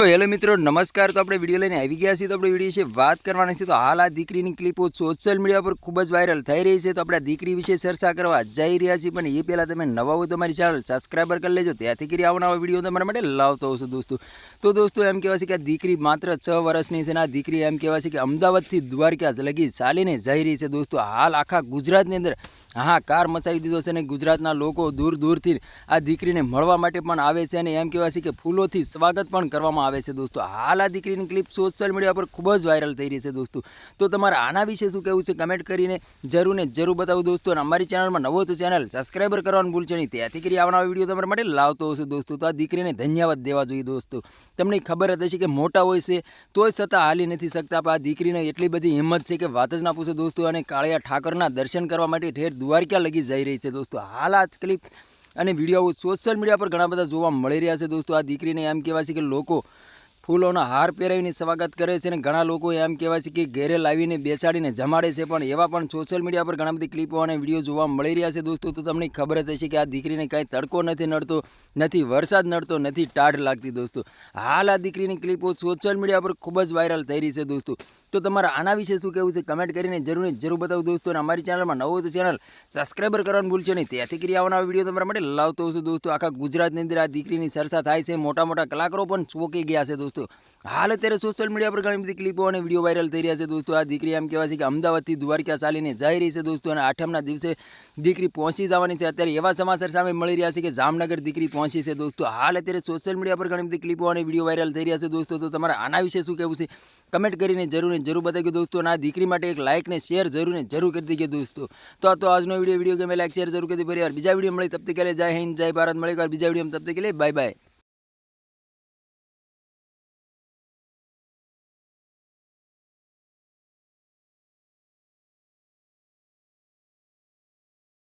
તો હેલો મિત્રો, નમસ્કાર. તો આપણે વીડિયો લઈને આવી ગયા છીએ. તો આપણે વીડિયો વિશે વાત કરવાની છે તો હાલ આ દીકરીની ક્લિપો સોશિયલ મીડિયા પર ખૂબ જ વાયરલ થઈ રહી છે. તો આપણે દીકરી વિશે ચર્ચા કરવા જઈ રહ્યા છીએ. પણ એ પહેલાં તમે નવા હોય તમારી મારી ચેનલ સબસ્ક્રાઈબર કરી લેજો. ત્યાંથી કરી આવનારા વીડિયો તમારા માટે લાવતો હશે દોસ્તો. તો દોસ્તો, એમ કહેવાય છે કે આ દીકરી માત્ર છ વર્ષની છે અને આ દીકરી એમ કહેવાય છે કે અમદાવાદથી દ્વારકા લગી ચાલીને જઈ રહી છે દોસ્તો. હાલ આખા ગુજરાતની અંદર હા, કાર મચાવી દીધો છે અને ગુજરાતના લોકો દૂર દૂરથી આ દીકરીને મળવા માટે પણ આવે છે અને એમ કહેવાય છે કે ફૂલોથી સ્વાગત પણ કરવામાં આવે છે દોસ્તો. હાલ આ દીકરીની ક્લિપ સોશિયલ મીડિયા પર ખૂબ જ વાયરલ થઈ રહી છે દોસ્તો. તો તમારે આના વિશે શું કહેવું છે કમેન્ટ કરીને જરૂર ને જરૂર બતાવું દોસ્તો. અને અમારી ચેનલમાં નવો તો ચેનલ સબસ્ક્રાઈબર કરવાનું ભૂલશો નહીં. ત્યાંથી કરી આવનારા વીડિયો તમારા માટે લાવતો હશે દોસ્તો. તો આ દીકરીને ધન્યવાદ દેવા જોઈએ દોસ્તો. તમને ખબર હતી હશે કે મોટા હોય છે, તોય છતાં હાલી નથી શકતા. પણ આ દીકરીને એટલી બધી હિંમત છે કે વાત જ ના પૂછો દોસ્તો. અને કાળિયા ઠાકરના દર્શન કરવા માટે ઠેર દ્વારકા લગી જઈ રહી છે દોસ્તો. હાલ આ ક્લિપ અને વીડિયો સોશિયલ મીડિયા પર ઘણા બધા જોવા મળી રહ્યા છે. દોસ્તો, આ દીકરીને એમ કહેવાય છે કે લોકો ફૂલોના હાર પહેરાવીને સ્વાગત કરે છે અને ઘણા લોકો એમ કહેવાય છે કે ઘેરે લાવીને બેસાડીને જમાડે છે, પણ એવા પણ સોશિયલ મીડિયા પર ઘણા બધી ક્લિપો અને વીડિયો જોવા મળી રહ્યા છે. દોસ્તો, તો તમને ખબર જ હશે કે આ દીકરીને કાંઈ તડકો નથી નડતો, નથી વરસાદ નડતો, નથી ટાઢ લાગતી દોસ્તો. હાલ આ દીકરીની ક્લિપો સોશિયલ મીડિયા પર ખૂબ જ વાયરલ થઈ રહી છે દોસ્તો. તો તમારે આના વિશે શું કહેવું છે? કમેન્ટ કરીને જરૂર જરૂર બતાવું દોસ્તો અને અમારી ચેનલમાં નવો તો ચેનલ સબસ્ક્રાઈબર કરવાનું ભૂલશો નહીં. ત્યાંથી કરી આવવાના વીડિયો તમારા માટે લાવતો હશું દોસ્તો. આખા ગુજરાતની અંદર આ દીકરીની ચર્ચા થાય છે મોટા મોટા કલાકારો પણ ચોંકી ગયા છે દોસ્તો. દોસ્તો, હાલ અત્યારે સોશિયલ મીડિયા પર ઘણી બધી ક્લિપો અને વીડિયો વાયરલ થઈ રહ્યા છે દોસ્તો. આ દીકરી એમ કહેવાય છે કે અમદાવાદથી દ્વારકા ચાલીને જઈ રહી છે દોસ્તો અને આઠમના દિવસે દીકરી પહોંચી જવાની છે. અત્યારે એવા સમાચાર સામે મળી રહ્યા છે કે જામનગર દીકરી પહોંચી છે દોસ્તો. હાલ અત્યારે સોશિયલ મીડિયા પર ઘણી બધી ક્લિપો અને વીડિયો વાયરલ થઈ રહ્યા છે દોસ્તો. તો તમારે આના વિશે શું કહેવું છે? કમેન્ટ કરીને જરૂર ને જરૂર બતાવી દોસ્તો અને આ દીકરી માટે એક લાઇકને શેર જરૂર ને જરૂર કરી દીધી દોસ્તો. તો આ તો આજનો વીડિયો વીડિયો ગમે લાઇક શેર જરૂર કરી દીધી ફરી બીજા વીડિયો મળી, તબ તક કે જય હિન્દ, જય ભારત. મળે બીજા વીડિયો તબ તક કે બાય બાય